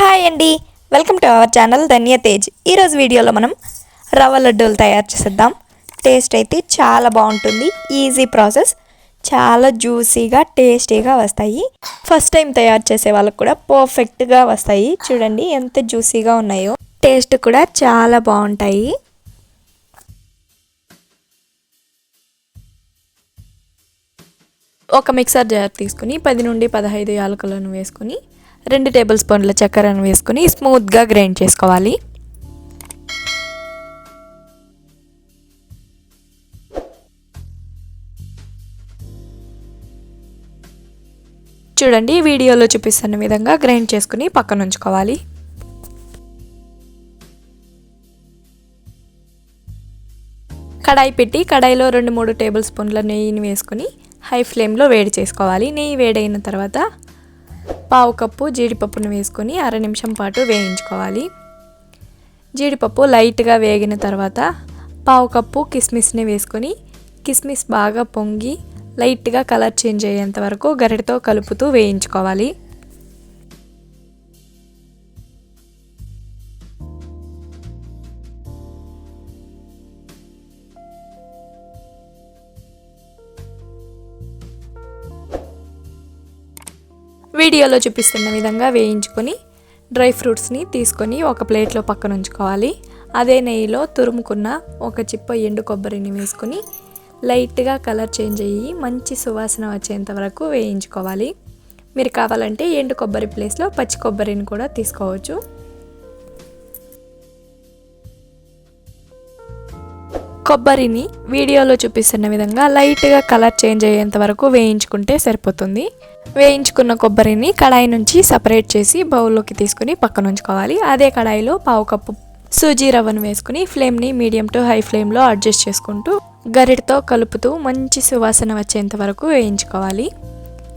Hi అండి. Welcome to our channel Dhanya Tej. ఈరోజు వీడియోలో మనం రవ్వ లడ్డూలు తయారు చేసేద్దాం. టేస్ట్ అయితే చాలా బాగుంటుంది. Easy process. చాలా జ్యూసీగా టేస్టీగా వస్తాయి. ఫస్ట్ టైం తయారు చేసే వాళ్ళకు కూడా పర్ఫెక్ట్గా వస్తాయి. చూడండి ఎంత జ్యూసీగా ఉన్నాయో. టేస్ట్ కూడా చాలా బాగుంటాయి. ఒక మిక్సర్ జార్ తీసుకుని పది నుండి పదహైదు యాలకులను వేసుకుని రెండు టేబుల్ స్పూన్ల చక్కెరను వేసుకుని స్మూత్గా గ్రైండ్ చేసుకోవాలి. చూడండి వీడియోలో చూపిస్తున్న విధంగా గ్రైండ్ చేసుకుని పక్కన ఉంచుకోవాలి. కడాయి పెట్టి కడాయిలో రెండు మూడు టేబుల్ స్పూన్ల నెయ్యిని వేసుకుని హై ఫ్లేమ్లో వేడి చేసుకోవాలి. నెయ్యి వేడైన తర్వాత పావు కప్పు జీడిపప్పును వేసుకొని అర నిమిషం పాటు వేయించుకోవాలి. జీడిపప్పు లైట్గా వేగిన తర్వాత పావు కప్పు కిస్మిస్ని వేసుకొని కిస్మిస్ బాగా పొంగి లైట్గా కలర్ చేంజ్ అయ్యేంత వరకు గరిటతో కలుపుతూ వేయించుకోవాలి. వీడియోలో చూపిస్తున్న విధంగా వేయించుకొని డ్రై ఫ్రూట్స్ని తీసుకొని ఒక ప్లేట్లో పక్కన ఉంచుకోవాలి. అదే నెయ్యిలో తురుముకున్న ఒక చిప్ప ఎండు కొబ్బరిని వేసుకొని లైట్గా కలర్ చేంజ్ అయ్యి మంచి సువాసన వచ్చేంత వరకు వేయించుకోవాలి. మీరు కావాలంటే ఎండు కొబ్బరి ప్లేస్లో పచ్చి కొబ్బరిని కూడా తీసుకోవచ్చు. కొబ్బరిని వీడియోలో చూపిస్తున్న విధంగా లైట్గా కలర్ చేంజ్ అయ్యేంత వరకు వేయించుకుంటే సరిపోతుంది. వేయించుకున్న కొబ్బరిని కడాయి నుంచి సపరేట్ చేసి బౌల్లోకి తీసుకుని పక్కన ఉంచుకోవాలి. అదే కడాయిలో పావు కప్పు సూజీ రవ్వను వేసుకుని ఫ్లేమ్ని మీడియం టు హై ఫ్లేమ్లో అడ్జస్ట్ చేసుకుంటూ గరిటతో కలుపుతూ మంచి సువాసన వచ్చేంత వరకు వేయించుకోవాలి.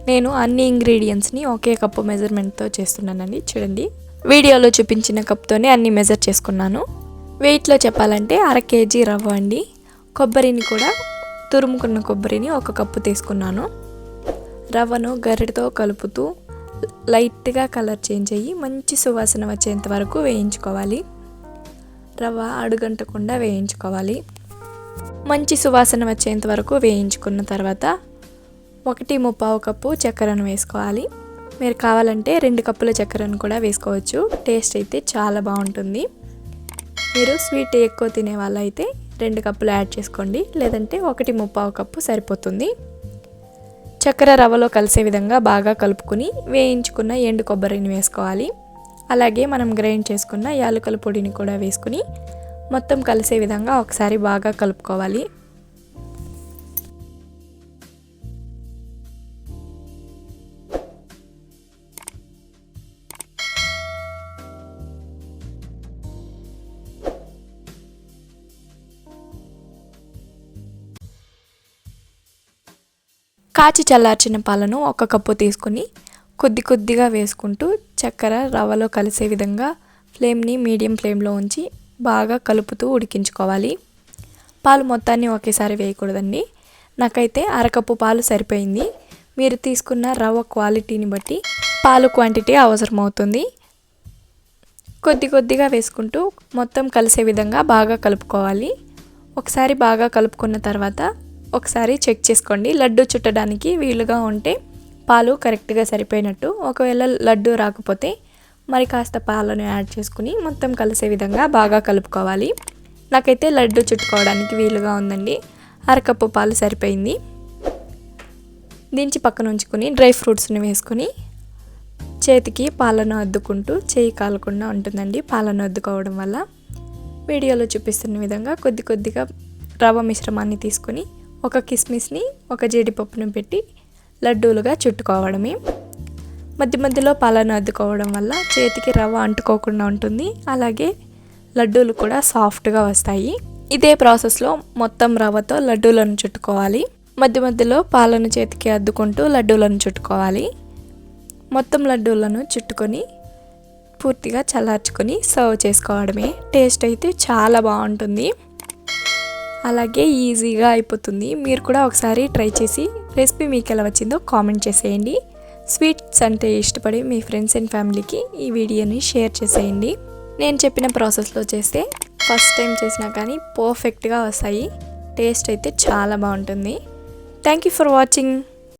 నేను అన్ని ఇంగ్రీడియంట్స్ని ఒకే కప్పు మెజర్మెంట్తో చేస్తున్నానండి. చూడండి. వీడియోలో చూపించిన కప్తోనే అన్ని మెజర్ చేసుకున్నాను. వెయిట్లో చెప్పాలంటే అర కేజీ రవ్వ అండి. కొబ్బరిని కూడా తురుముకున్న కొబ్బరిని ఒక కప్పు తీసుకున్నాను. రవ్వను గరిటతో కలుపుతూ లైట్గా కలర్ చేంజ్ అయ్యి మంచి సువాసన వచ్చేంత వరకు వేయించుకోవాలి. రవ్వ అడుగంటకుండా వేయించుకోవాలి. మంచి సువాసన వచ్చేంత వరకు వేయించుకున్న తర్వాత ఒకటి ముప్పావు కప్పు చక్కెరను వేసుకోవాలి. మీరు కావాలంటే రెండు కప్పుల చక్కెరను కూడా వేసుకోవచ్చు. టేస్ట్ అయితే చాలా బాగుంటుంది. మీరు స్వీట్ ఎక్కువ తినే వాళ్ళైతే రెండు కప్పులు యాడ్ చేసుకోండి లేదంటే ఒకటి ముప్పావు కప్పు సరిపోతుంది. చక్కెర రవ్వలో కలిసే విధంగా బాగా కలుపుకుని వేయించుకున్న ఎండు కొబ్బరిని వేసుకోవాలి. అలాగే మనం గ్రైండ్ చేసుకున్న యాలకుల పొడిని కూడా వేసుకుని మొత్తం కలిసే విధంగా ఒకసారి బాగా కలుపుకోవాలి. కాచి చల్లార్చిన పాలను ఒక కప్పు తీసుకుని కొద్ది కొద్దిగా వేసుకుంటూ చక్కెర రవ్వలో కలిసే విధంగా ఫ్లేమ్ని మీడియం ఫ్లేమ్లో ఉంచి బాగా కలుపుతూ ఉడికించుకోవాలి. పాలు మొత్తాన్ని ఒకేసారి వేయకూడదండి. నాకైతే అరకప్పు పాలు సరిపోయింది. మీరు తీసుకున్న రవ్వ క్వాలిటీని బట్టి పాలు క్వాంటిటీ అవసరమవుతుంది. కొద్ది కొద్దిగా వేసుకుంటూ మొత్తం కలిసే విధంగా బాగా కలుపుకోవాలి. ఒకసారి బాగా కలుపుకున్న తర్వాత ఒకసారి చెక్ చేసుకోండి. లడ్డు చుట్టడానికి వీలుగా ఉంటే పాలు కరెక్ట్గా సరిపోయినట్టు. ఒకవేళ లడ్డు రాకపోతే మరి కాస్త పాలను యాడ్ చేసుకుని మొత్తం కలిసే విధంగా బాగా కలుపుకోవాలి. నాకైతే లడ్డు చుట్టుకోవడానికి వీలుగా ఉందండి. అరకప్పు పాలు సరిపోయింది. దించి పక్కన ఉంచుకొని డ్రై ఫ్రూట్స్ని వేసుకొని చేతికి పాలను అద్దుకుంటూ చేయి కాలకుండా ఉంటుందండి పాలను అద్దుకోవడం వల్ల. వీడియోలో చూపిస్తున్న విధంగా కొద్ది కొద్దిగా రవ్వ మిశ్రమాన్ని తీసుకొని ఒక కిస్మిస్ని ఒక జీడిపప్పును పెట్టి లడ్డూలుగా చుట్టుకోవడమే. మధ్య మధ్యలో పాలను అద్దుకోవడం వల్ల చేతికి రవ్వ అంటుకోకుండా ఉంటుంది. అలాగే లడ్డూలు కూడా సాఫ్ట్గా వస్తాయి. ఇదే ప్రాసెస్లో మొత్తం రవ్వతో లడ్డూలను చుట్టుకోవాలి. మధ్య మధ్యలో పాలను చేతికి అద్దుకుంటూ లడ్డూలను చుట్టుకోవాలి. మొత్తం లడ్డూలను చుట్టుకొని పూర్తిగా చల్లార్చుకొని సర్వ్ చేసుకోవడమే. టేస్ట్ అయితే చాలా బాగుంటుంది. అలాగే ఈజీగా అయిపోతుంది. మీరు కూడా ఒకసారి ట్రై చేసి రెసిపీ మీకు ఎలా వచ్చిందో కామెంట్ చేసేయండి. స్వీట్స్ అంటే ఇష్టపడి మీ ఫ్రెండ్స్ అండ్ ఫ్యామిలీకి ఈ వీడియోని షేర్ చేసేయండి. నేను చెప్పిన ప్రాసెస్లో చేస్తే ఫస్ట్ టైం చేసినా కానీ పర్ఫెక్ట్గా వస్తాయి. టేస్ట్ అయితే చాలా బాగుంటుంది. Thank you for watching.